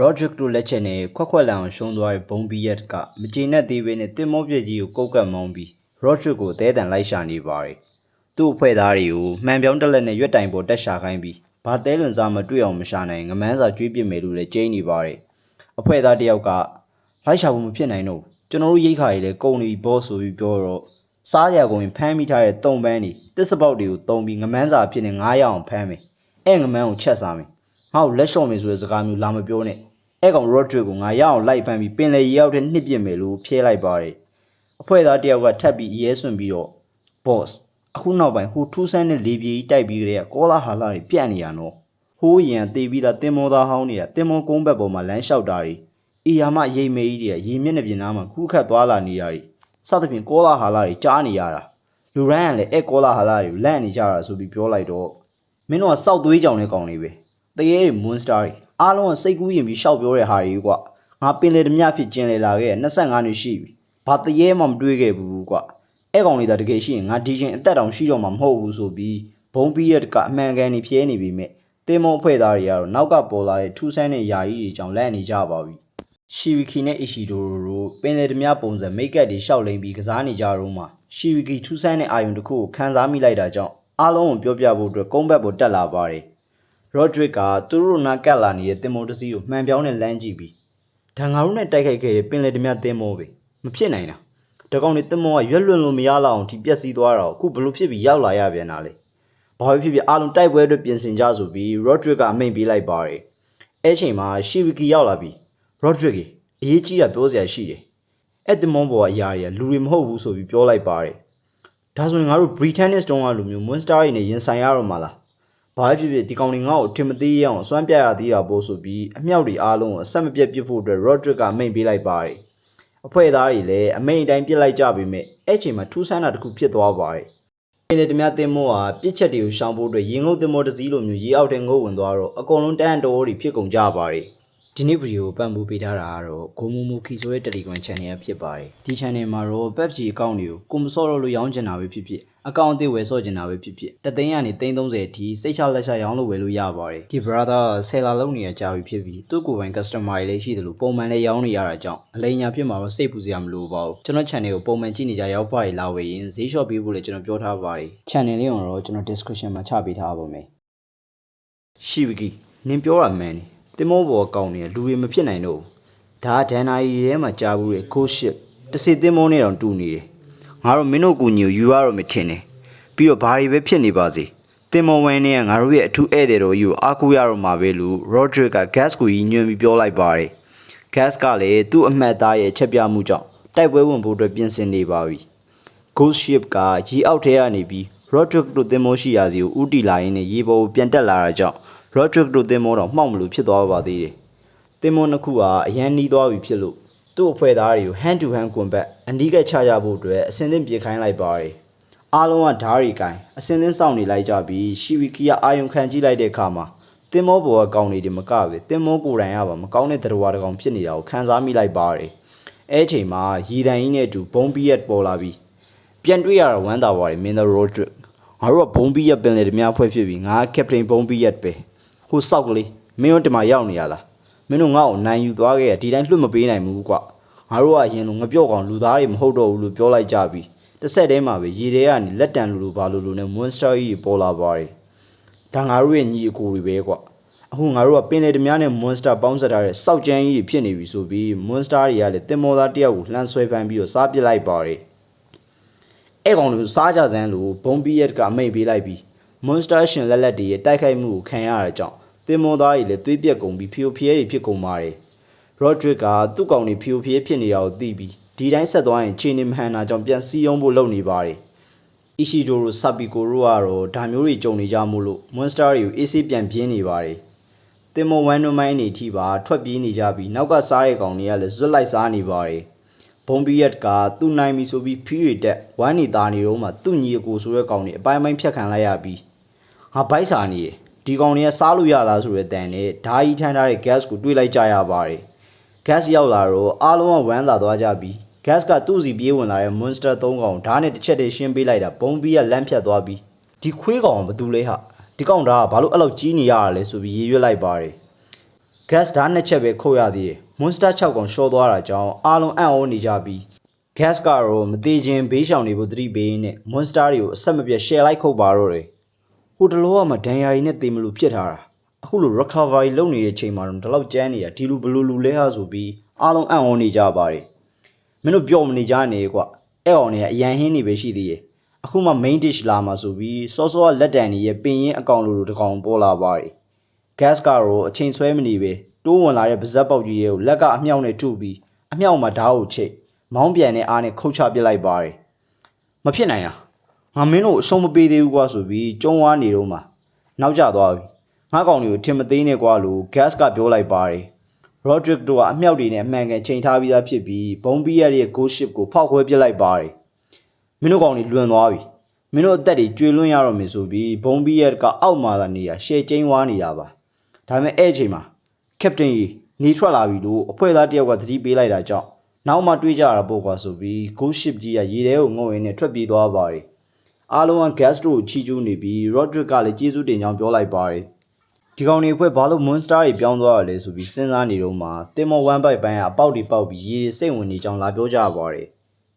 Roderick တို့လက်ချက်နဲ့ခွက်ခွက်လန်အောင်ရှုံးသွားတဲ့ဘုံဘီယက်ကမကျေနပ်သေးဘဲနဲ့တင်မောပြည့်ကြီးကိုကုတ်ကတ်မောင်းပြီး Roderick ကိုအသေးအတန်လိုက်ရှာနေပါတယ်။သူ့အဖွဲ့သားတွေကိုမှန်ပြောင်းတက်လက်နဲ့ရွက်တိုင်ပေါ်တက်ရှာခိုင်းပြီးဘာတဲလွန်စားမတွေ့အောင်မရှာနိုင်ငမန်းစာကျွေးပစ်မယ်လို့လည်းကြိမ်းနေပါတယ်။အဖွဲ့သားတစ်ယောက်ကလိုက်ရှာဖို့မဖြစ်နိုင်တော့ဘူးကျွန်တော်တို့ရိတ်ခါကြီးလည်းကုန်နေပြီဘောဆိုပြီးပြောတော့စားရကုန်ရင်ဖမ်းမိထားတဲ့တုံပန်းတွေတစ်စပေါက်တွေကိုတုံပြီးငမန်းစာဖြစ်နေ900အောင်ဖမ်းမယ်။အဲ့ငမန်းကိုချက်စားမယ်။ ငါ့ကိုလက်လျှော့မယ်ဆိုတဲ့စကားမျိုးလာမပြောနဲ့။အဲ့ကောင် Roderick ကိုငါရအောင်လိုက်ဖမ်းပြီးပင်လေရေရောက်တဲ့နှစ်ပြစ်မယ်လို့ဖြဲလိုက်ပါတယ်။အဖွဲ့သားတစ်ယောက်ကထပ်ပြီးရဲဆွန့်ပြီးတော့ boss အခုနောက်ပိုင်းဟိုထူးဆန်းတဲ့လေပြေကြီးတိုက်ပြီးကြတဲ့ကောလာဟာလာတွေပြန့်နေရနော်။ဟိုးရင်တေးပြီးသားတင်မောသားဟောင်းတွေကတင်မောကုန်းဘက်ပေါ်မှာလမ်းလျှောက်တာတွေအီယာမရိမ်မေကြီးတွေကရေမျက်နှာပြင်သားမှာခူးခတ်သွားလာနေတာတွေစသဖြင့်ကောလာဟာလာတွေကြားနေရတာလူရန်ကလည်းအဲ့ကောလာဟာလာတွေကိုလန့်နေကြတာဆိုပြီးပြောလိုက်တော့မင်းတို့ကစောက်သွေးကြောင်တဲ့ကောင်တွေပဲ တရေတွေမွန်စတာတွေအားလုံးကစိတ်ကူးရင်ပြီးရှောက်ပြောတဲ့ဟာတွေကွာငါပင်လေဓမြဖြစ်ကျင်လေလာခဲ့25နှစ်ရှိပြီဘာတရေမှမတွေးခဲ့ဘူးကွာအဲ့ကောင်လေးသာတကယ်ရှိရင်ငါဒီချင်းအသက်တောင်ရှိတော့မှာမဟုတ်ဘူးဆိုပြီးဘုံပြီးရတကအမှန်ကန်နေဖြဲနေပြီမဲ့တင်မုံအဖွဲ့သားတွေကတော့နောက်ကပေါ်လာတဲ့ထူးဆန်းတဲ့ယာကြီးတွေကြောင့်လန့်နေကြပါပြီရှီဝီကီနဲ့အီရှီဒိုတို့ပင်လေဓမြပုံစံမိတ်ကပ်တွေရှောက်လိမ့်ပြီးကစားနေကြတော့မှရှီဝီကီထူးဆန်းတဲ့အာယုံတစ်ခုကိုခန်းစားမိလိုက်တာကြောင့်အားလုံးကိုပြောပြဖို့အတွက်ကုန်းဘက်ပေါ်တက်လာပါတယ် ရော့ဒရစ်ကသူတို့နာကတ်လာနေတဲ့တင်မောတစီကိုမှန်ပြောင်းနဲ့လမ်းကြည့်ပြီးဒါငါတို့နဲ့တိုက်ခိုက်ခဲ့တဲ့ပင်လေဓမြတင်မောပဲမဖြစ်နိုင်တာတကောင်နေတင်မောကရွက်လွန်လို့မရလောက်အောင်ဒီပြက်စီးသွားတာကိုအခုဘလို့ဖြစ်ပြီးရောက်လာရပြန်တာလေဘာပဲဖြစ်ဖြစ်အားလုံးတိုက်ပွဲအတွက်ပြင်ဆင်ကြဆိုပြီးရော့ဒရစ်ကအမိန့်ပေးလိုက်ပါတယ်အဲ့ချိန်မှာရှီဝီကီရောက်လာပြီး Roderick ကြီးအရေးကြီးတာပြောစရာရှိတယ်။အဲ့ဒီမွန်ဘောကအရာတွေကလူတွေမဟုတ်ဘူးဆိုပြီးပြောလိုက်ပါတယ်။ဒါဆိုရင်ငါတို့ Britannic တုံးကလူမျိုး Monster တွေနဲ့ရင်ဆိုင်ရတော့မှာလား။ ဘာဖြစ်ဖြစ်ဒီကောင်တွေငါ့ကိုအထင်မသေးရအောင်အစွမ်းပြရသေးတာပို့ဆိုပြီးအမြောက်တွေအားလုံးကိုအဆက်မပြတ်ပစ်ဖို့အတွက် Roderick ကမိန့်ပေးလိုက်ပါတယ်။အဖွဲ့သားတွေလည်းအမိန့်အတိုင်းပြစ်လိုက်ကြပေမဲ့အဲ့ချိန်မှာထူးဆန်းတာတစ်ခုဖြစ်သွားပါတယ်။ဒီလေတမတင်မောကပြစ်ချက်တွေကိုရှောင်ဖို့အတွက်ရင်ငုတ်တင်မောတစ်စီးလိုမျိုးရေအောက်တဲ့ငုတ်ဝင်သွားတော့အကုန်လုံးတန်းတော်တွေဖြစ်ကုန်ကြပါတယ်။ ဒီနေ့ဗီဒီယိုကိုပံ့ပိုးပေးထားတာကတော့ဂိုမူမူခီဆိုတဲ့ Telegram Channel ဖြစ်ပါတယ်ဒီ Channel မှာတော့ PUBG အကောင့်တွေကိုကိုမစော့တော့လို့ရောင်းချင်တာပဲဖြစ်ဖြစ်အကောင့်အသစ်ဝယ်စော့ချင်တာပဲဖြစ်ဖြစ်တသိန်းကနေ330အထိစိတ်ချလက်ချရောင်းလို့ဝယ်လို့ရပါတယ်ဒီ brother ဆယ်လာလုံးနေရကြပြီဖြစ်ပြီးသူ့ကိုယ်ပိုင် customer တွေလည်းရှိတယ်လို့ပုံမှန်လည်းရောင်းနေရတာကြောင့်အလိမ်ညာဖြစ်မှာတော့စိတ်ပူစရာမလိုပါဘူးကျွန်တော် channel ကိုပုံမှန်ကြည့်နေကြရောက်ပါရလာဝယ်ရင်ဈေးလျှော့ပေးဖို့လည်းကျွန်တော်ပြောထားပါတယ် channel လေးကိုတော့ကျွန်တော် description မှာချပေးထားပါမယ်ရှိပြီကီနင်ပြောတာမှန်တယ် တင်မောဘောကောင်းနေလူတွေမဖြစ်နိုင်တော့ဘူးဒါကဒန်နာရီထဲမှာကြားဘူးတဲ့ ghost ship တစ်စီတင်မောနဲ့တောင်တူနေတယ်ငါတို့မင်းတို့ကူညီကိုယူရတော့မထင်နဲ့ပြီးတော့ဘာတွေပဲဖြစ်နေပါစေတင်မောဝင်းနဲ့ကငါတို့ရဲ့အထူးဧည့်သည်တော်ကြီးကိုအားကိုးရတော့မှာပဲလို့ Roderick က gas ကိုကြီးညွှန်ပြီးပြောလိုက်ပါတယ် gas ကလည်းသူ့အမှတ်သားရဲ့ချက်ပြမှုကြောင့်တိုက်ပွဲဝင်ဖို့အတွက်ပြင်ဆင်နေပါပြီ Ghost Ship ကရေအောက်ထဲကနေပြီး Roderick တို့သင်္ဘောရှိရာစီကိုဥတီလာရင်းနဲ့ရေပေါ်ကိုပြန်တက်လာတာကြောင့် Roderick တို့သင်္ဘောတော့မှောက်မလို့ဖြစ်သွားပါသေးတယ်။သင်္ဘောနှစ်ခုဟာအရန်နီးသွားပြီဖြစ်လို့သူ့အဖွဲ့သားတွေကို hand to hand combat အနီးကပ်ချကြဖို့အတွက်အစင်းသင်းပြေခိုင်းလိုက်ပါတယ်။အားလုံးကဓားတွေကင်အစင်းသင်းစောင့်နေလိုက်ကြပြီးရှီဝီကီကအာယုံခံကြည့်လိုက်တဲ့အခါမှာသင်္ဘောပေါ်ကကောင်းနေတယ်မကပဲသင်္ဘောကိုယ်တိုင်ကပါမကောင်းတဲ့သတ္တဝါတစ်ကောင်ဖြစ်နေတာကိုခံစားမိလိုက်ပါတယ်။အဲအချိန်မှာရီတန်ကြီးနဲ့အတူဘုံပီယက်ပေါ်လာပြီးပြန်တွေ့ရတော့ဝမ်းသာပါတယ်မင်းတို့ road trip ငါတို့ကဘုံဘီရက်ပင်လေတမဖွဲ့ဖြစ်ပြီးငါကက်ပတိန်ဘုံဘီရက်ပဲ ဟိုစောက်ကလေးမင်းတို့ဒီမှာရောက်နေရလားမင်းတို့ငါ့ကိုနိုင်ယူသွားခဲ့ရဒီတိုင်းလွတ်မပေးနိုင်ဘူးကွာငါတို့ကအရင်လိုငပြော့ကောင်လူသားတွေမဟုတ်တော့ဘူးလို့ပြောလိုက်ကြပြီးတစ်ဆက်တည်းမှာပဲရေထဲကနေလက်တံလူလိုဘာလိုလိုနဲ့ monster ကြီးပေါ်လာပါတယ်ဒါငါတို့ရဲ့ညီအကိုတွေပဲကွာအခုငါတို့ကပင်လေတမနဲ့ monster ပေါင်းစပ်ထားတဲ့စောက်ကြမ်းကြီးတွေဖြစ်နေပြီဆိုပြီး monster တွေကလည်းတင်မောသားတယောက်ကိုလှမ်းဆွဲဖမ်းပြီးတော့စားပစ်လိုက်ပါတယ်အဲ့ကောင်တွေကိုစားကြစမ်းလို့ဘုံပီယက်ကမိတ်ပေးလိုက်ပြီး Monster ရှင်လက်လက်တွေရဲ့တိုက်ခိုက်မှုကိုခံရတဲ့ကြောင့် သင်္ဘောသားတွေလည်းသွေးပြက်ကုန်ပြီးဖျို့ဖျဲတွေဖြစ်ကုန်ပါတယ်။ Roderick ကသူ့ကောင်တွေဖျို့ဖျဲဖြစ်နေတာကိုသိပြီးဒီတိုင်းဆက်သွားရင်ခြေနေမဟန်တာကြောင့်ပြန်စီးရုံးဖို့လုပ်နေပါတယ်။ Ishidoro Sabiko တို့ကတော့ဒါမျိုးတွေကြုံနေကြမို့လို့ Monster တွေကိုအေးဆေးပြန်ပြင်းနေပါတယ်။တင်မောဝမ်နမိုင်းနေထိပါထွက်ပြေးနေကြပြီးနောက်ကစားတဲ့ကောင်တွေကလည်းဇွတ်လိုက်စားနေပါတယ်။ဘုံဘီယက်ကသူ့နိုင်ပြီဆိုပြီးဖီးရီတက်ဝမ်းနေတာနေတော့မှသူ့ညီအကိုဆိုတဲ့ကောင်တွေအပိုင်းပိုင်းဖြတ်ခံလိုက်ရပြီးဟာဘိုက်စာနေတယ် ဒီကောင်တွေကစားလို့ရလားဆိုတဲ့တန်နဲ့ဓာကြီးထမ်းထားတဲ့ gas ကိုတွေးလိုက်ကြရပါတယ် gas ရောက်လာတော့အားလုံးကဝမ်းသာသွားကြပြီး gas ကသူ့စီပြေးဝင်လာတဲ့ monster ၃ကောင်ဓာတ်နဲ့တစ်ချက်တည်းရှင်းပေးလိုက်တာဘုံဘီယက်လမ်းဖြတ်သွားပြီးဒီခွေးကောင်ကဘာတူလဲဟာဒီကောင်ဒါကဘာလို့အဲ့လောက်ကြီးနေရတာလဲဆိုပြီးရေရွက်လိုက်ပါတယ် gas ဓာတ်နှစ်ချက်ပဲခုတ်ရသေးတယ် monster 6ကောင်ရှော့သွားတာကြောင့်အားလုံးအံ့ဩနေကြပြီး gas ကတော့မသေးခြင်းဘေးရှောင်နေဖို့သတိပေးရင်းနဲ့ monster တွေကိုအဆက်မပြတ် share လိုက်ခုတ်ပါတော့တယ်ဟို တလောကမှဒန်ယာရီနဲ့တေမလို့ဖြစ်ထားတာအခုလို recovery လုပ်နေတဲ့အချိန်မှာတော့ဒီလောက်ကြမ်းနေတာဒီလိုဘလူလူလဲဟာဆိုပြီးအားလုံးအံ့ဩနေကြပါတယ်မင်းတို့ပြောမနေကြနဲ့ကွအဲ့အောင်နေကအရန်ဟင်းနေပဲရှိသေးရဲ့အခုမှ main dish လာမှာဆိုပြီးစောစောကလက်တံကြီးရဲ့ပင်ရင်အကောင်လိုလိုတစ်ကောင်ပေါ်လာပါတယ် gas ကတော့အချိန်ဆွဲမနေပဲတိုးဝင်လာတဲ့ပါဇက်ပေါက်ကြီးရဲ့ကိုလက်ကအမြောက်နဲ့ထုပြီးအမြောက်မှာဓာတ်ကိုချိတ်မောင်းပြန်တဲ့အားနဲ့ခုတ်ချပစ်လိုက်ပါတယ်မဖြစ်နိုင်တာ ငါမင်းတို့အရှုံးမပေးသေးဘူးကွာဆိုပြီးကျုံဝါနေတော့မှနောက်ကျသွားပြီငါကောင်တွေကိုထင်မသေးနဲ့ကွာလို့ gas ကပြောလိုက်ပါတယ် Rodrick တို့ကအမြောက်တွေနဲ့အမှန်ကန်ချိန်ထားပြီးသားဖြစ်ပြီးဘုံပီးရရဲ့ go ship ကိုဖောက်ခွဲပစ်လိုက်ပါတယ်မင်းတို့ကောင်တွေလွန်သွားပြီမင်းတို့အသက်တွေကျွေလွန်းရတော့မယ်ဆိုပြီးဘုံပီးရကအောက်မှာသာနေရရှယ်ကျင်းဝါနေတာပါဒါပေမဲ့အဲ့အချိန်မှာကက်ပတိန်ကြီးနေထွက်လာပြီလို့အဖွဲ့သားတယောက်ကသတိပေးလိုက်တာကြောင့်နောက်မှတွေးကြရတာပေါ့ကွာဆိုပြီး Ghost Ship ကြီးကရေထဲကိုငုံရင်းနဲ့ထွက်ပြေးသွားပါတယ် အားလုံးက gas တို့ကိုချီကျူးနေပြီး Rodrick ကလည်းကျေးဇူးတင်ကြောင်းပြောလိုက်ပါတယ်ဒီကောင်တွေအဖွဲ့ဘာလို့ monster တွေပြောင်းသွားရလဲဆိုပြီးစဉ်းစားနေတော့မှတင်မော1 byte ပိုင်းကအပေါက်တွေပေါက်ပြီးရေတွေစိတ်ဝင်နေကြောင်းလာပြောကြပါတယ်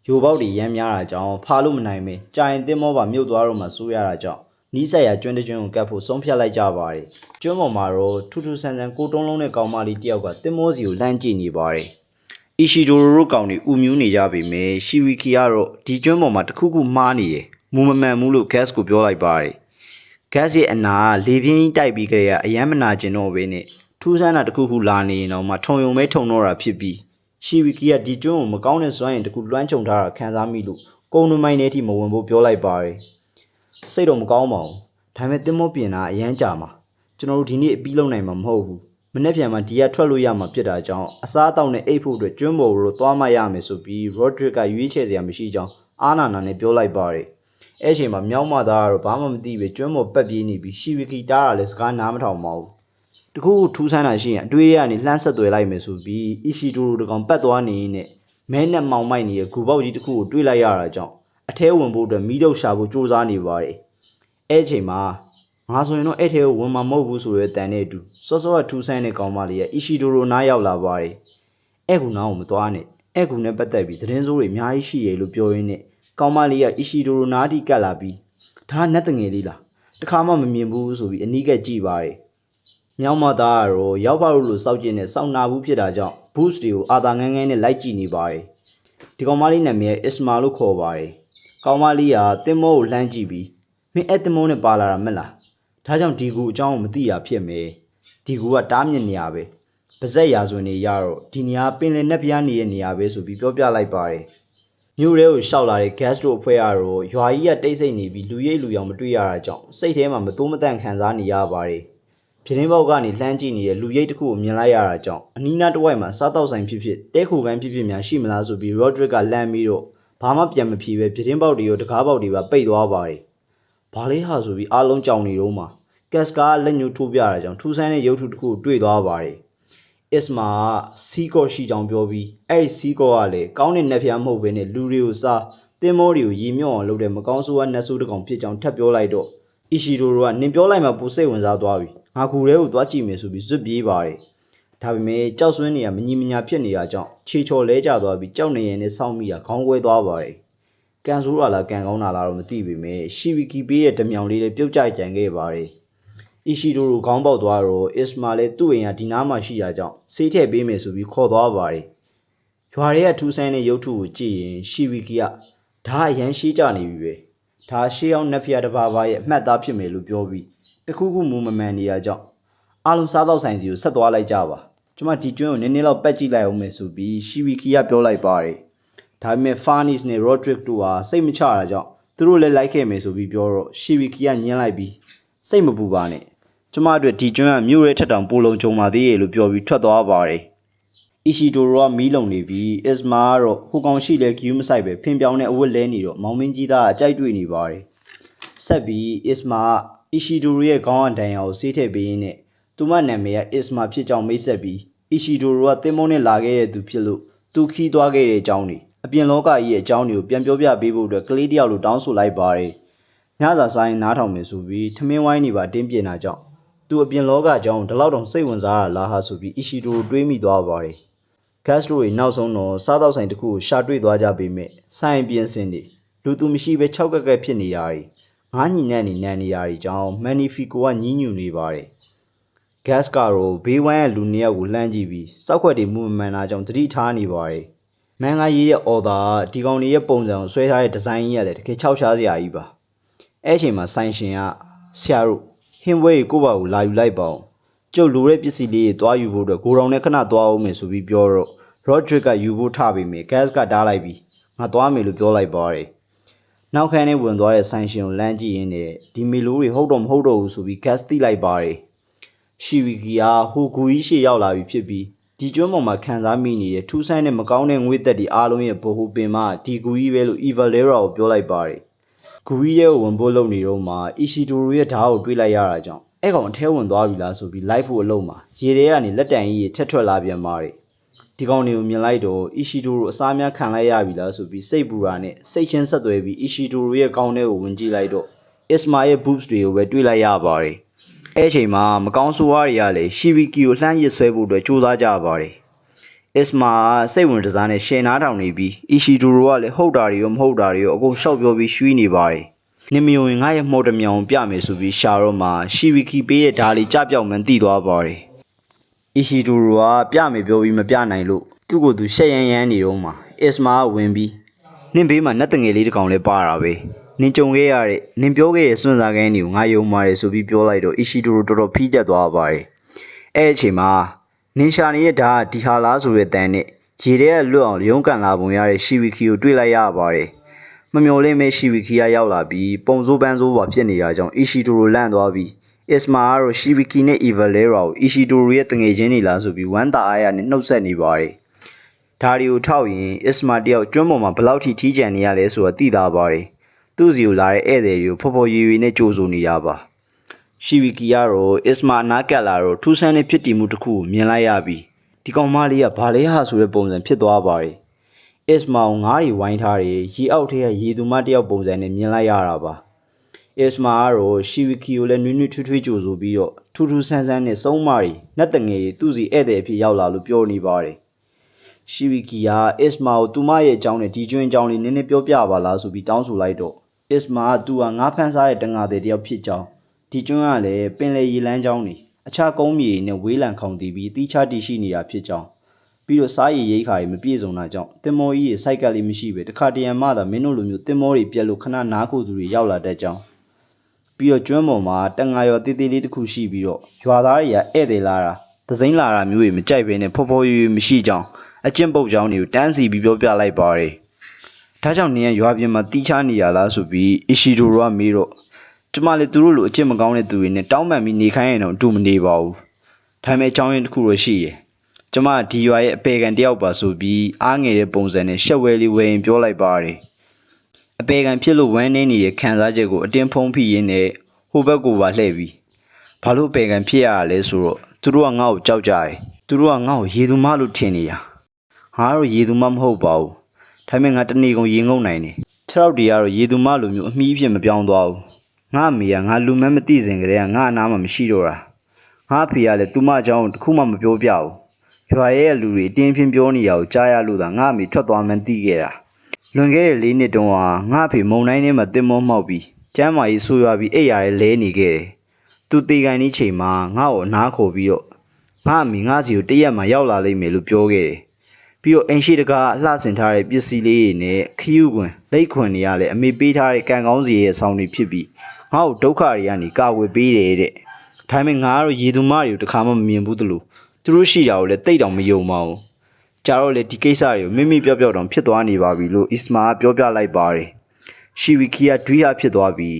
ယိုပေါက်တွေရမ်းများတာကြောင့်ဖာလို့မနိုင်ပဲကြာရင်တင်မောပါမြုပ်သွားတော့မှစိုးရတာကြောင့်နီးစက်ရကျွန်းတကျွန်းကိုကတ်ဖို့ဆုံးဖြတ်လိုက်ကြပါတယ်။ကျွန်းပေါ်မှာတော့ထူးထူးဆန်းဆန်းကိုတုံးလုံးတဲ့ကောင်မလေးတယောက်ကတင်မောစီကိုလှမ်းကြည့်နေပါတယ်။အီရှီဒိုရိုရိုကောင်တွေဥမြူးနေကြပေမဲ့ရှီဝီကီကတော့ဒီကျွန်းပေါ်မှာတခုခုမှားနေတယ်။ မူမမှန်ဘူးလို့ gas ကိုပြောလိုက်ပါတယ်။ gas ရဲ့အနာကလေပြင်းကြီးတိုက်ပြီးကြတဲ့အယမ်းမနာကျင်တော့ဘဲနဲ့ထူးဆန်းတာတခုခုလာနေရင်တော့မှထုံယုံမဲထုံတော့တာဖြစ်ပြီးရှီဝီကီကဒီကျွန်းကိုမကောင်းတဲ့စွမ်းရင်တခုလွှမ်းခြုံထားတာခံစားမိလို့ကုန်းနမိုင်းထဲထိမဝင်ဖို့ပြောလိုက်ပါတယ်။စိတ်တော့မကောင်းပါဘူးဒါပေမဲ့တင်မောပြင်တာအရန်ကြာမှာကျွန်တော်တို့ဒီနေ့အပြီးလုံးနိုင်မှာမဟုတ်ဘူးမနေ့ပြန်မှာဒီကထွက်လို့ရမှာဖြစ်တာကြောင့်အစားအသောက်နဲ့အိတ်ဖို့အတွက်ကျွန်းပေါ်ကိုသွားမှရမယ်ဆိုပြီး Rodrick ကရွေးချယ်စရာမရှိကြောင်းအာနာနာနဲ့ပြောလိုက်ပါတယ် အဲ့အချိန်မှာမြောင်းမသားကတော့ဘာမှမသိပဲကျွန်းပေါ်ပက်ပြေးနေပြီးရှီဝီကီတားတာလည်းစကားနားမထောင်ပါဘူးတခုခုထူးဆန်းတာရှိရင်အတွေးရကနေလှမ်းဆက်သွယ်လိုက်မယ်ဆိုပြီးအီရှီတိုရိုတကောင်ပတ်သွားနေရင်နဲ့မဲနဲ့မောင်မိုက်နေတဲ့ဂူပေါက်ကြီးတစ်ခုကိုတွေးလိုက်ရတာကြောင့်အထဲဝင်ဖို့အတွက်မီးတော့ရှာဖို့စူးစမ်းနေပါတယ်အဲ့အချိန်မှာငါဆိုရင်တော့အဲ့ထဲကိုဝင်မှာမဟုတ်ဘူးဆိုရဲတန်တဲ့အတူစောစောကထူးဆန်းတဲ့ကောင်မလေးရဲ့အီရှီဒိုရိုနားရောက်လာပါတယ်အဲ့ကူနားကိုမသွားနဲ့အဲ့ကူနဲ့ပတ်သက်ပြီးသတင်းစိုးတွေအများကြီးရှိရလို့ပြောရင်းနဲ့ ကောင်မလေးကအီရှီဒိုရိုနားထိကတ်လာပြီးဒါကနတ်တငယ်လေးလားတခါမှမမြင်ဘူးဆိုပြီးအနီးကပ်ကြည့်ပါတယ်မြောင်းမသားကတော့ရောက်ပါလို့လို့စောက်ကျင်နဲ့စောင့်နာဘူးဖြစ်တာကြောင့် boost တွေကိုအာသာငန်းငန်းနဲ့လိုက်ကြည့်နေပါတယ်ဒီကောင်မလေးနာမည်အစ္စမာလို့ခေါ်ပါတယ်ကောင်မလေးကတင်မောကိုလှမ်းကြည့်ပြီးမင်းအဲ့တမုံနဲ့ပါလာတာမက်လားဒါကြောင့်ဒီကူအကြောင်းကိုမသိတာဖြစ်မယ်ဒီကူကတားမြစ်နေရပဲပါဇက်ရာဇဝင်နေရတော့ဒီနေရာပင်လယ်နက်ပြားနေတဲ့နေရာပဲဆိုပြီးပြောပြလိုက်ပါတယ် မြို့ထဲကိုရှောက်လာတဲ့ gas တို့အဖွဲ့ကတော့ရွာကြီးကတိတ်ဆိတ်နေပြီးလူရိပ်လူရောင်မတွေ့ရတာကြောင့်စိတ်ထဲမှာမတိုးမတန့်ခံစားနေရပါတယ်ပြတင်းပေါက်ကနေလှမ်းကြည့်နေတဲ့လူရိပ်တစ်ခုကိုမြင်လိုက်ရတာကြောင့်အနီးနားတစ်ဝိုက်မှာစားတော့ဆိုင်ဖြစ်ဖြစ်တဲခိုကန်းဖြစ်ဖြစ်များရှိမလားဆိုပြီး Rodrick ကလှမ်းပြီးတော့ဘာမှပြန်မဖြေပဲပြတင်းပေါက်တွေရောတကားပေါက်တွေပါပိတ်သွားပါတယ်ဘာလေးဟာဆိုပြီးအားလုံးကြောင်နေတော့မှာကက်စကာလက်ညှိုးထိုးပြတာကြောင့်ထူးဆန်းတဲ့ရုပ်ထုတစ်ခုကိုတွေ့သွားပါတယ် အစ်မာကစီးကော့ရှိကြောင်ပြောပြီးအဲ့ဒီစီးကော့ကလည်းကောင်းတဲ့နှက်ဖျားမဟုတ်ဘဲနဲ့လူတွေကိုစားတင်းမောတွေကိုရီမြော့အောင်လုပ်တဲ့မကောင်းဆိုးကနှက်ဆိုးတစ်ကောင်ဖြစ်ကြောင်ထပ်ပြောလိုက်တော့အီရှီဒိုရိုကနင်ပြောလိုက်မှပူစိတ်ဝင်စားသွားပြီငါကူရဲကိုသွားကြည့်မယ်ဆိုပြီးဇွတ်ပြေးပါတယ်ဒါပေမဲ့ကြောက်ဆွင်းနေရမညီမညာဖြစ်နေတာကြောင့်ခြေချော်လဲကျသွားပြီးကြောက်နေရင်နဲ့စောင့်မိတာခေါင်းကွဲသွားပါတယ်ကန်ဆိုးတာလားကန်ကောင်းတာလားတော့မသိပေမဲ့ရှီဝီကီပေးရဲ့ဓမြောင်လေးလည်းပြုတ်ကျကြံခဲ့ပါတယ် အီရှီဒိုရိုခေါင်းပေါက်သွားတော့အစ္စမာလည်းသူ့အိမ်ကဒီနားမှာရှိတာကြောင့်ဆေးထည့်ပေးမယ်ဆိုပြီးခေါ်သွားပါတယ်ရွာတွေကထူးဆန်းတဲ့ရုပ်ထုကိုကြည့်ရင်ရှီဝီကီကဒါအရန်ရှိကြနေပြီပဲဒါရှေးအောင်နက်ဖျားတစ်ပါးပါရဲ့အမှတ်သားဖြစ်မယ်လို့ပြောပြီးတခုခုမူမမှန်နေတာကြောင့်အားလုံးစားတော့ဆိုင်စီကိုဆက်သွားလိုက်ကြပါကျွန်မဒီကျွန်းကိုနည်းနည်းတော့ပက်ကြည့်လိုက်အောင်မယ်ဆိုပြီးရှီဝီကီကပြောလိုက်ပါတယ်ဒါပေမဲ့ Farnis နဲ့ Rodrick တို့ဟာစိတ်မချတာကြောင့်သူတို့လည်းလိုက်ခဲ့မယ်ဆိုပြီးပြောတော့ Shibiki ကညင်းလိုက်ပြီးစိတ်မပူပါနဲ့ ကျမအတွက်ဒီကျွန်းကမြို့ရဲထက်တောင်ပိုလုံကြုံပါသေးရဲ့လို့ပြောပြီးထွက်သွားပါတယ်။ Ishidoro ကမီးလုံနေပြီး Isma ကတော့ဟိုကောင်ရှိလဲ queue မဆိုင်ပဲဖင်ပြောင်းတဲ့အဝတ်လဲနေတော့မောင်မင်းကြီးသားအကြိုက်တွေ့နေပါတယ်။ဆက်ပြီး Isma က Ishidoro ရဲ့ခေါင်းအတန်ရာကိုဆေးထည့်ပေးရင်းနဲ့သူမနာမည်က Isma ဖြစ်ကြောင်းမိတ်ဆက်ပြီး Ishidoro ကတင်မုံနဲ့လာခဲ့တဲ့သူဖြစ်လို့သူခီးသွားခဲ့တဲ့အကြောင်းတွေအပြင်လောကကြီးရဲ့အကြောင်းတွေကိုပြန်ပြောပြပေးဖို့အတွက်ကလေးတယောက်လိုတောင်းဆိုလိုက်ပါတယ်။ညစာဆိုင်နားထောင်မယ်ဆိုပြီးထမင်းဝိုင်းနေပါတင်းပြင်းတာကြောင့် သူအပြင်လောကအကြောင်းဒီလောက်တောင်စိတ်ဝင်စားရလားဟာဆိုပြီးအီရှီတိုတွေးမိသွားပါတယ်ဂတ်စတိုတွေနောက်ဆုံးတော့စားတော့ဆိုင်တစ်ခုကိုရှာတွေ့သွားကြပေမဲ့ဆိုင်ပြင်စင်တွေလူသူမရှိပဲ၆ကက်ကက်ဖြစ်နေရတွေငားညီနဲ့နေနန်နေရတွေကြောင့်မန်နီဖီကိုကညှင်းညူနေပါတယ် gas ကတော့ဘေးဝိုင်းရဲ့လူနှစ်ယောက်ကိုလှမ်းကြည့်ပြီးစောက်ခွက်တွေမှုမမှန်တာကြောင့်သတိထားနေပါတယ်။မန်ကရေးရဲ့ order ကဒီကောင်လေးရဲ့ပုံစံကိုဆွဲထားတဲ့ဒီဇိုင်းကြီးကလည်းတကယ်ခြောက်ခြားစရာကြီးပါ။အဲ့အချိန်မှာဆိုင်ရှင်ကဆရာတို့ ဟင်းဘွဲကိုကိုယ့်ဘာကိုလာယူလိုက်ပါအောင်။ကျုပ်လိုတဲ့ပစ္စည်းလေးတွေတွားယူဖို့အတွက်ကိုရောင်နဲ့ခဏတွားအောင်မယ်ဆိုပြီးပြောတော့ Rodrick ကယူဖို့ထပေမဲ့ gas ကတားလိုက်ပြီးငါတွားမယ်လို့ပြောလိုက်ပါတယ်။နောက်ခန်းထဲဝင်သွားတဲ့ဆိုင်ရှင်ကိုလမ်းကြည့်ရင်းနဲ့ဒီမီလိုတွေဟုတ်တော့မဟုတ်တော့ဘူးဆိုပြီး gas တိလိုက်ပါတယ်။ရှီဝီကီယာဟိုဂူကြီးရှေ့ရောက်လာပြီဖြစ်ပြီးဒီကျွန်းပေါ်မှာခံစားမိနေတဲ့ထူးဆန်းတဲ့မကောင်းတဲ့ငွေသက်တွေအားလုံးရဲ့ဘိုဟူပင်မဒီဂူကြီးပဲလို့ Evalera ကိုပြောလိုက်ပါတယ်။ ဂူကြီးရဲ့ဝင်ဖို့လုပ်နေတော့မှအီရှီတိုရိုရဲ့ဓာတ်ကိုတွေးလိုက်ရတာကြောင့်အဲ့ကောင်အထဲဝင်သွားပြီလားဆိုပြီးလိုက်ဖို့အလုံးမှာရေထဲကနေလက်တံကြီးထက်ထွက်လာပြန်ပါတယ်။ဒီကောင်တွေကိုမြင်လိုက်တော့အီရှီတိုရိုအစားများခံလိုက်ရပြီလားဆိုပြီးစိတ်ပူတာနဲ့စိတ်ချင်းဆက်သွဲပြီးအီရှီတိုရိုရဲ့ကောင်းထဲကိုဝင်ကြည့်လိုက်တော့ Isma ရဲ့ boobs တွေကိုပဲတွေးလိုက်ရပါတယ်။အဲ့အချိန်မှာမကောင်းဆိုးဝါးတွေကလည်းရှီဗီကီကိုလှမ်းရစ်ဆွဲဖို့အတွက်စူးစမ်းကြပါတယ်။ အစ်မာစိတ်ဝင်တစားနဲ့ရှယ်နားထောင်နေပြီးအီရှီဒူရိုကလည်းဟုတ်တာတွေရောမဟုတ်တာတွေရောအကုန်ရှောက်ပြောပြီးရွှီးနေပါတယ်။နင်မယုံရင်ငါရဲ့မှုတ်တစ်မြောင်ပြမယ်ဆိုပြီးရှာတော့မှရှီဗီကီပေးရဲ့ဓာလီကြပြောက်မှန်တိသွားပါတယ်။အီရှီဒူရိုကပြမယ်ပြောပြီးမပြနိုင်လို့သူ့ကိုယ်သူရှက်ရမ်းရမ်းနေတော့မှအစ်မာကဝင်ပြီးနင်ဘေးမှာနတ်တငယ်လေးတစ်ကောင်လဲပါတာပဲနင်ကြုံခဲ့ရတဲ့နင်ပြောခဲ့တဲ့စွန့်စားကန်းတွေကိုငါယုံပါတယ်ဆိုပြီးပြောလိုက်တော့အီရှီတိုတော်တော်ဖိကျက်သွားပါတယ်အဲ့အချိန်မှာ နင်ရှာနေတဲ့ဓာတ်ကဒီဟာလားဆိုတဲ့တန်နဲ့ရေထဲကလွတ်အောင်ရုံးကန်လာပုံရတဲ့ရှီဝီကီကိုတွေ့လိုက်ရပါတယ်မမျော်လင့်မဲ့ရှီဝီကီကရောက်လာပြီးပုံစိုးပန်းစိုးပါဖြစ်နေတာကြောင့်အီရှီတိုရိုလန့်သွားပြီးအစ်မာကတော့ရှီဝီကီနဲ့အီဗာလဲရာကိုအီရှီတိုရိုရဲ့တငယ်ချင်းတွေလားဆိုပြီးဝမ်းသာအားရနဲ့နှုတ်ဆက်နေပါတယ်ဒါရီကိုထောက်ရင်အစ်မာတယောက်ကျွန်းပေါ်မှာဘယ်လောက်ထိထီးကျန်နေရလဲဆိုတာသိတာပါတယ်။သူ့စီကိုလာတဲ့ဧည့်သည်တွေကိုဖော်ဖော်ရွေရွေနဲ့ကြိုဆိုနေတာပါ။ ရှီဝီကီကတော့အစ်မာအနာကက်လာတော့ထူးဆန်းတဲ့ဖြစ်တည်မှုတစ်ခုကိုမြင်လိုက်ရပြီးဒီကောင်မလေးကဘာလဲဟာဆိုတဲ့ပုံစံဖြစ်သွားပါတယ်။အစ်မာကိုငားတွေဝိုင်းထားတယ်ရေအောက်ထဲကရေသူမတယောက်ပုံစံနဲ့မြင်လိုက်ရတာပါ။အစ်မာကတော့ရှီဝီကီကိုလည်းနွေးနွေးထွေးထွေးကြိုဆိုပြီးတော့ထူးထူးဆန်းဆန်းနဲ့စုံးမတွေနတ်တငယ်တွေသူ့စီဧည့်သည်အဖြစ်ရောက်လာလို့ပြောနေပါတယ်။ရှီဝီကီကအစ်မာကိုသူမရဲ့အကြောင်းနဲ့ဒီကျွန်းအကြောင်းလေးနည်းနည်းပြောပြပါလားဆိုပြီးတောင်းဆိုလိုက်တော့အစ်မာကသူကငါးဖန်းစားတဲ့တငါတဲ့တယောက်ဖြစ်ကြောင်း ဒီကျွန်းကလည်းပင်လေရေလန်းကြောင်းနေအခြားကုန်းမြေနဲ့ဝေးလံခေါင်တည်ပြီးတီးခြားတည်ရှိနေတာဖြစ်ကြောင်းပြီးတော့စားရည်ရိတ်ခါတွေမပြည့်စုံတာကြောင့်တင်မောကြီးရဲ့စိုက်ကပ်လေးမရှိပဲတခါတရံမှသာမင်းတို့လိုမျိုးတင်မောတွေပြက်လို့ခဏနားခုသူတွေရောက်လာတတ်ကြောင်းပြီးတော့ကျွန်းပေါ်မှာတန်ငါရောတေးသေးလေးတစ်ခုရှိပြီးတော့ရွာသားတွေကဧည့်သည်လာတာသစိမ့်လာတာမျိုးတွေမကြိုက်ဘဲနဲ့ဖော်ဖော်ရွေရွေမရှိကြောင်းအကျင့်ပုတ်ကြောင်းတွေကိုတန်းစီပြီးပြောပြလိုက်ပါတယ်။ဒါကြောင့်နင်ကရွာပြင်မှာတီးချနေရလားဆိုပြီးအီရှီဒိုရိုကမေးတော့ ကျမလည်းသူတို့လိုအကျင့်မကောင်းတဲ့သူတွေနဲ့တောင်းပန်ပြီးနေခိုင်းရင်တော့အတူမနေပါဘူး။ဒါပေမဲ့အကြောင်းရင်းတစ်ခုတော့ရှိရယ်။ကျမကဒီရွာရဲ့အပေခံတယောက်ပါဆိုပြီးအားငယ်တဲ့ပုံစံနဲ့ရှက်ဝဲလေးဝဲရင်ပြောလိုက်ပါတယ်။အပေကံဖြစ်လို့ဝမ်းနေနေတဲ့ခံစားချက်ကိုအတင်းဖုံးဖိရင်းနဲ့ဟိုဘက်ကိုပါလှည့်ပြီးဘာလို့အပေကံဖြစ်ရတာလဲဆိုတော့သူတို့ကငါ့ကိုကြောက်ကြတယ်သူတို့ကငါ့ကိုရေသူမလို့ထင်နေတာငါကတော့ရေသူမမဟုတ်ပါဘူးဒါပေမဲ့ငါတနေ့ကုန်ရေငုံနိုင်တယ်ခြေထောက်တွေကတော့ရေသူမလိုမျိုးအမီးအဖြစ်မပြောင်းသွားဘူး ငါအမေကငါလူမဲမသိစဉ်ကတည်းကငါအနားမှာမရှိတော့တာငါအဖေကလည်းသူမအကြောင်းကိုတစ်ခုမှမပြောပြဘူးရွာရဲ့လူတွေအတင်းအဖျင်းပြောနေတာကိုကြားရလို့သာငါအမေထွက်သွားမှန်းသိခဲ့တာလွန်ခဲ့တဲ့၄နှစ်တုန်းကငါ့အဖေမုံတိုင်းထဲမှာတင်မောမှောက်ပြီးကျမ်းမာရေးဆိုးရွားပြီးအိပ်ရာရဲလဲနေခဲ့တယ်။သူတေကန်ဒီချိန်မှာငါ့ကိုအနားခေါ်ပြီးတော့ငါ့အမိငါ့စီကိုတရက်မှရောက်လာလိမ့်မယ်လို့ပြောခဲ့တယ်။ ပြီးတော့အိမ်ရှိတကားလှဆင်ထားတဲ့ပစ္စည်းလေးတွေနဲ့ခရူးခွင်လက်ခွင်တွေကလည်းအမေပေးထားတဲ့ကံကောင်းစီရဲ့အဆောင်တွေဖြစ်ပြီးငါ့ကိုဒုက္ခတွေကနေကာဝယ်ပေးတယ်တဲ့။ဒါပေမဲ့ငါကတော့ရေသူမတွေကိုတစ်ခါမှမမြင်ဘူးတလို့သူတို့ရှိတာကိုလည်းတိတ်တောင်မယုံပါဘူး။ကြာတော့လေဒီကိစ္စတွေကိုမိမိပြော့ပြော့တောင်ဖြစ်သွားနေပါပြီလို့အစ္စမာကပြောပြလိုက်ပါတယ်။ရှီဝီကီကဒွိဟာဖြစ်သွားပြီး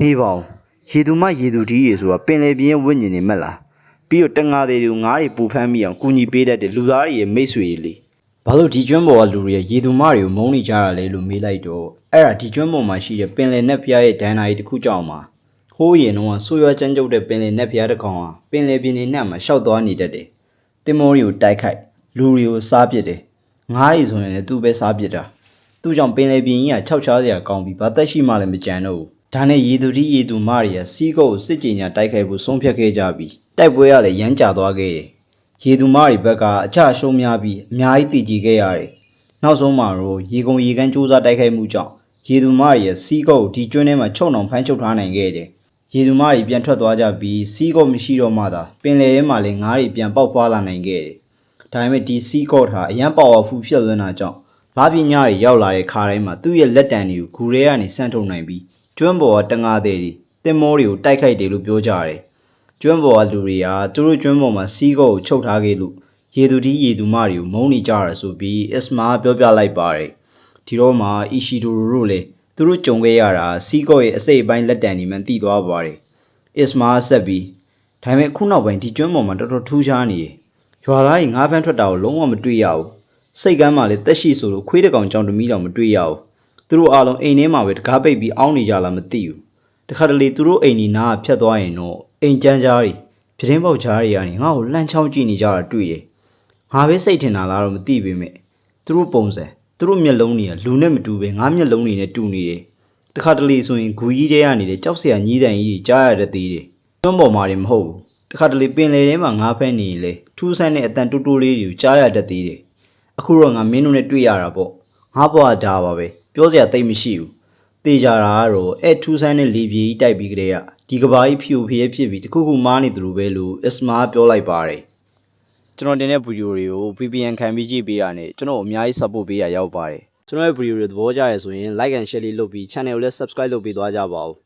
နေပါအောင်ရေသူမရေသူဒီရေဆိုတာပင်လေပြင်းဝိညာဉ်နေမက်လားပြီးတော့တန်ငါတွေတွေကိုငားတွေပူဖမ်းမိအောင်ကူညီပေးတတ်တဲ့လူသားတွေရဲ့မိတ်ဆွေတွေလေ ဘာလို့ဒီကျွန်းပေါ်ကလူတွေရဲ့ရေသူမတွေကိုမုန်းနေကြတာလဲလို့မေးလိုက်တော့အဲ့ဒါဒီကျွန်းပေါ်မှာရှိတဲ့ပင်လေနက်ဖျားရဲ့ဒဏ္ဍာရီတစ်ခုကြောင့်ပါဟိုးရင်တော့ဆိုးရွားချမ်းကျုပ်တဲ့ပင်လေနက်ဖျားတစ်ကောင်ဟာပင်လေပြင်းနေနဲ့မှာရှောက်သွားနေတတ်တယ်တင်မောတွေကိုတိုက်ခိုက်လူတွေကိုစားပစ်တယ်ငားတွေဆိုရင်လည်းသူ့ပဲစားပစ်တာသူ့ကြောင့်ပင်လေပြင်းကြီးကခြောက်ချားစရာကောင်းပြီးဘာသက်ရှိမှလည်းမကြံတော့ဘူးဒါနဲ့ရေသူတိရေသူမတွေကစီးကုတ်ကိုစစ်ကြင်ညာတိုက်ခိုက်ဖို့ဆုံးဖြတ်ခဲ့ကြပြီးတိုက်ပွဲကလည်းရမ်းကြသွားခဲ့တယ် ရေသူမတွေဘက်ကအကြရှုံးများပြီးအများကြီးတည်ကြည်ခဲ့ရတယ်နောက်ဆုံးမှာတော့ရေကုန်ရေကန်းစူးစမ်းတိုက်ခိုက်မှုကြောင့်ရေသူမတွေရဲ့စီးကုတ်ကိုဒီကျွန်းထဲမှာချုပ်နှောင်ဖမ်းချုပ်ထားနိုင်ခဲ့တယ်ရေသူမတွေပြန်ထွက်သွားကြပြီးစီးကုတ်မရှိတော့မှသာပင်လယ်ထဲမှာလည်းငါးတွေပြန်ပေါက်ဖွာလာနိုင်ခဲ့တယ်ဒါပေမဲ့ဒီစီးကုတ်ဟာအရန်ပါဝါဖူဖြစ်လွန်းတာကြောင့်လာပညာတွေရောက်လာတဲ့ခါတိုင်းမှာသူ့ရဲ့လက်တံတွေကိုဂူရဲကနေဆန့်ထုတ်နိုင်ပြီးကျွန်းပေါ်ကတငါးသေးတွေတင်မောတွေကိုတိုက်ခိုက်တယ်လို့ပြောကြတယ်။ ကျွန်းပေါ်ကလူတွေကသူတို့ကျွန်းပေါ်မှာစီးကောကိုချုပ်ထားခဲ့လို့ရေသူတီးရေသူမတွေကိုမုန်းနေကြရဆိုပြီးအစ်မာပြောပြလိုက်ပါတယ်။ဒီတော့မှအီရှီဒိုရိုတို့လည်းသူတို့ကြုံခဲ့ရတာစီးကောရဲ့အစိတ်အပိုင်းလက်တံတွေမှတည်သွားပါတယ်။အစ်မာဆက်ပြီးဒါပေမဲ့ခုနောက်ပိုင်းဒီကျွန်းပေါ်မှာတော်တော်ထူးခြားနေတယ်။ရွာသားတွေငါးဖမ်းထွက်တာကိုလုံးဝမတွေ့ရဘူး။စိတ်ကမ်းမှလည်းတက်ရှိဆိုလို့ခွေးတစ်ကောင်ကြောင်တမီးတောင်မတွေ့ရဘူးသူတို့အားလုံးအိမ်ထဲမှာပဲတကားပိတ်ပြီးအောင်းနေကြလားမသိဘူးတခါတလေသူတို့အိမ်ဒီနားကဖြတ်သွားရင်တော့ အိမ်ကျန်းကြားတွေပြတင်းပေါက်ကြားတွေကနေငါ့ကိုလှမ်းချောင်းကြည့်နေကြတာတွေ့တယ်ငါပဲစိတ်ထင်တာလားတော့မသိပေမဲ့သူတို့ပုံစံသူတို့မျက်လုံးတွေကလူနဲ့မတူပဲငါမျက်လုံးတွေနဲ့တူနေတယ်တခါတလေဆိုရင်ဂူကြီးတဲကနေလေကြောက်စရာညီးတန်ကြီးတွေကြားရတဲ့သေးတယ်ကျွန်းပေါ်မှာတွေမဟုတ်ဘူးတခါတလေပင်လေထဲမှာငါဖဲနေရင်လေထူးဆန်းတဲ့အတန်တူတူလေးတွေကိုကြားရတတ်သေးတယ်အခုတော့ငါမင်းတို့နဲ့တွေ့ရတာပေါ့ငါဘွားဒါပါပဲပြောစရာတိတ်မရှိဘူး တေးကြတာကတော့အဲ့ထူးဆန်းတဲ့လေပြေကြီးတိုက်ပြီးကြတဲ့ကဒီကဘာကြီးဖြူဖျဲဖြစ်ပြီးတခုခုမားနေသလိုပဲလို့အစ်မာပြောလိုက်ပါတယ်ကျွန်တော်တင်တဲ့ဗီဒီယိုတွေကို VPN ခံပြီးကြည့်ပေးရတဲ့ကျွန်တော်အများကြီး support ပေးရရောက်ပါတယ်ကျွန်တော်ရဲ့ဗီဒီယိုတွေသဘောကျရဆိုရင် like and share လေးလုပ်ပြီး channel ကိုလည်း subscribe လုပ်ပေးသွားကြပါဦး